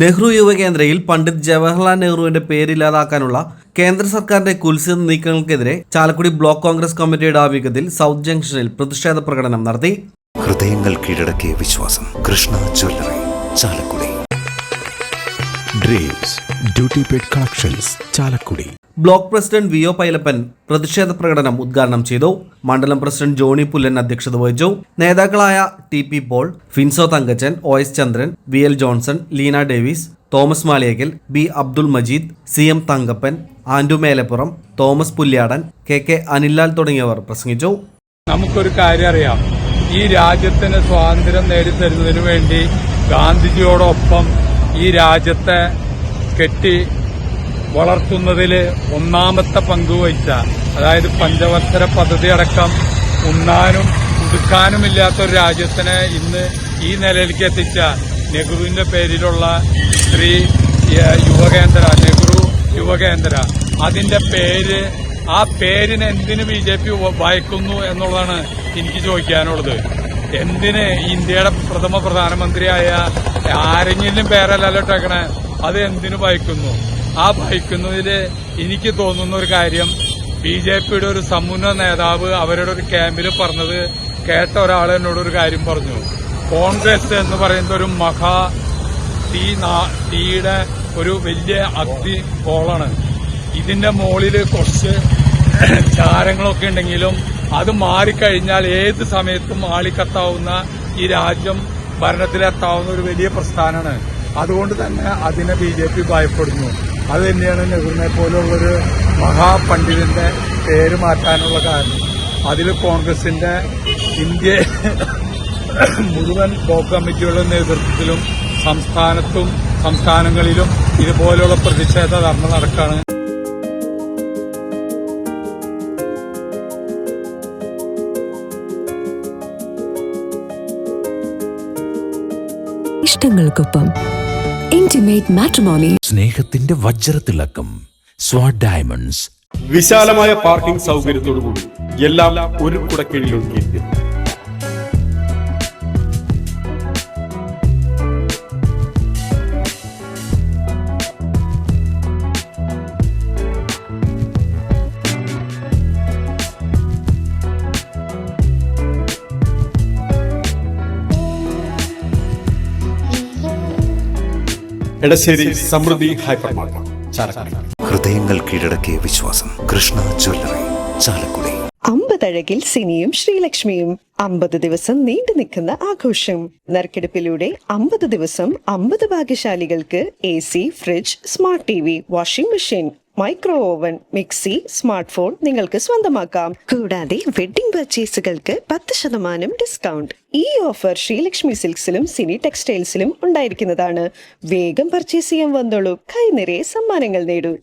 നെഹ്റു യുവകേന്ദ്രയിൽ പണ്ഡിറ്റ് ജവഹർലാൽ നെഹ്റുവിന്റെ പേരില്ലാതാക്കാനുള്ള കേന്ദ്ര സർക്കാരിന്റെ കുൽസിത നീക്കങ്ങൾക്കെതിരെ ചാലക്കുടി ബ്ലോക്ക് കോൺഗ്രസ് കമ്മിറ്റിയുടെ ആഭിമുഖ്യത്തിൽ സൗത്ത് ജംഗ്ഷനിൽ പ്രതിഷേധ പ്രകടനം നടത്തി. ഹൃദയങ്ങൾ കീഴടക്കിയ വിശ്വാസം. Krishna jewellery Chalakudy. Dreams. Duty paid collections Chalakudy. Block president V O Pailappan പ്രതിഷേധ പ്രകടനം ഉദ്ഘാടനം ചെയ്തു. മണ്ഡലം പ്രസിഡന്റ് ജോണി പുല്ലൻ അധ്യക്ഷത വഹിച്ചു. നേതാക്കളായ T P Paul Finso Thankachan O S Chandran V L Johnson Leena Davis Thomas Maliyakkal B Abdul Majeed C M Thankappan Andu Melappuram Thomas Pulyadan K K Anilal തുടങ്ങിയവർ പ്രസംഗിച്ചു. നമുക്കൊരു കാര്യം അറിയാം. ഈ രാജ്യത്തിന് സ്വാതന്ത്ര്യം നേടിത്തരുന്നതിനു വേണ്ടി ഗാന്ധിജിയോടൊപ്പം ഈ രാജ്യത്തെ കെട്ടി വളർത്തുന്നതിൽ ഒന്നാമത്തെ പങ്കുവഹിച്ച അതായത് പഞ്ചവത്സര പദ്ധതി അടക്കം ഉണ്ണാനും ഉടുക്കാനുമില്ലാത്ത ഒരു രാജ്യത്തിനെ ഇന്ന് ഈ നിലയിലേക്ക് എത്തിച്ച നെഹ്റുവിന്റെ പേരിലുള്ള സ്ത്രീ യുവകേന്ദ്ര നെഹ്റു യുവകേന്ദ്ര. അതിന്റെ പേര് ആ പേരിന് എന്തിന് ബി ജെ പി വായിക്കുന്നു എന്നുള്ളതാണ് എനിക്ക് ചോദിക്കാനുള്ളത്. എന്തിന് ഇന്ത്യയുടെ പ്രഥമ പ്രധാനമന്ത്രിയായ ആരെങ്കിലും പേരല്ലല്ലോ ഇട്ടേക്കണേ? അത് എന്തിനു ഭയക്കുന്നു? ആ ഭയക്കുന്നതിൽ എനിക്ക് തോന്നുന്ന ഒരു കാര്യം ബി ജെ പിയുടെ ഒരു സമുന്ന നേതാവ് അവരുടെ ഒരു ക്യാമ്പിൽ പറഞ്ഞത് കേട്ട ഒരാൾ എന്നോട് ഒരു കാര്യം പറഞ്ഞു. കോൺഗ്രസ് എന്ന് പറയുന്ന ഒരു മഹാ തീ തീയുടെ ഒരു വലിയ അഗ്നി കോളാണ് ഇതിന്റെ മുകളിൽ കുറച്ച് ചാരങ്ങളൊക്കെ ഉണ്ടെങ്കിലും അത് മാറിക്കഴിഞ്ഞാൽ ഏത് സമയത്തും ആളിക്കത്താവുന്ന ഈ രാജ്യം ഭരണത്തിലെത്താവുന്ന ഒരു വലിയ പ്രസ്ഥാനമാണ്. അതുകൊണ്ട് തന്നെ അതിനെ ബി ജെ പി ഭയപ്പെടുന്നു. അത് തന്നെയാണ് നെഹ്റുവിനെ പോലുള്ളൊരു മഹാപണ്ഡിതന്റെ പേര് മാറ്റാനുള്ള കാരണം. അതിൽ കോൺഗ്രസിന്റെ ഇന്ത്യ മുഴുവൻ ബ്ലോക്ക് കമ്മിറ്റികളുടെ നേതൃത്വത്തിലും സംസ്ഥാനത്തും സംസ്ഥാനങ്ങളിലും ഇതുപോലെയുള്ള പ്രതിഷേധ ധർമ്മ നടക്കാണ്. ഇഷ്ടങ്ങൾക്കൊപ്പം ഇന്റിമേറ്റ് മാട്രിമോണി സ്നേഹത്തിന്റെ വജ്രത്തിളക്കം സ്വാഡ് ഡയമണ്ട്സ് വിശാലമായ പാർക്കിംഗ് സൗകര്യത്തോടുകൂടി എല്ലാം ഒരു കുടക്കീഴിൽ എടശ്ശേരി സമൃദ്ധി ഹൈപ്പർ മാർക്കറ്റ് ചാലക്കുടി. ഹൃദയങ്ങൾ കീഴടക്കിയ വിശ്വാസം കൃഷ്ണ ജ്വല്ലറി ചാലക്കുടി. അമ്പതഴകിൽ സിനിയും ശ്രീലക്ഷ്മിയും അമ്പത് ദിവസം നീണ്ടു നിൽക്കുന്ന ആഘോഷം. നറുക്കെടുപ്പിലൂടെ അമ്പത് ദിവസം അമ്പത് ഭാഗ്യശാലികൾക്ക് A C fridge smart T V washing machine micro oven mixie smart phone നിങ്ങൾക്ക് സ്വന്തമാക്കാം. കൂടാതെ വെഡിംഗ് പർച്ചേസുകൾക്ക് പത്ത് ശതമാനം ഡിസ്കൗണ്ട്. ഈ ഓഫർ ശ്രീലക്ഷ്മി സിൽക്സിലും സിനി ടെക്സ്റ്റൈൽസിലും ഉണ്ടായിരിക്കുന്നതാണ്. വേഗം പർച്ചേസ് ചെയ്യാൻ വന്നോളൂ. കൈനിറയെ സമ്മാനങ്ങൾ നേടൂ.